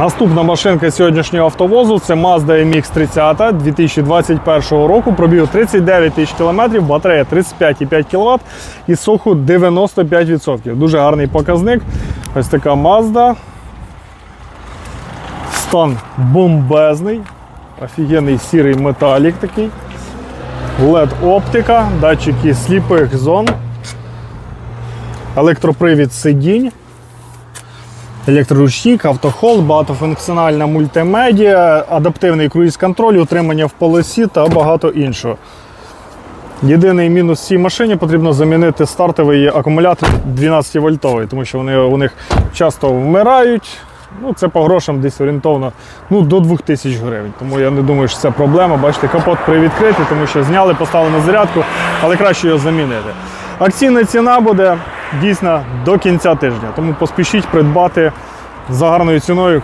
Наступна машинка сьогоднішнього автовозу це Mazda MX-30 2021 року. Пробіг 39 тисяч кілометрів, батарея 35,5 кВт і суху 95%. Дуже гарний показник. Ось така Mazda. Стан бомбезний. Офігенний сірий металік такий. LED оптика, датчики сліпих зон, електропривід сидінь. Електроручник, автохол, багатофункціональна мультимедіа, адаптивний круїз-контроль, утримання в полосі та багато іншого. Єдиний мінус цій машині потрібно замінити стартовий акумулятор 12 вольтовий, тому що вони у них часто вмирають. Ну, це по грошам десь орієнтовно ну, до 2000 гривень. Тому я не думаю, що це проблема. Бачите, капот привідкритий, тому що зняли, поставили на зарядку, але краще його замінити. Акційна ціна буде дійсно до кінця тижня, тому поспішіть придбати за гарною ціною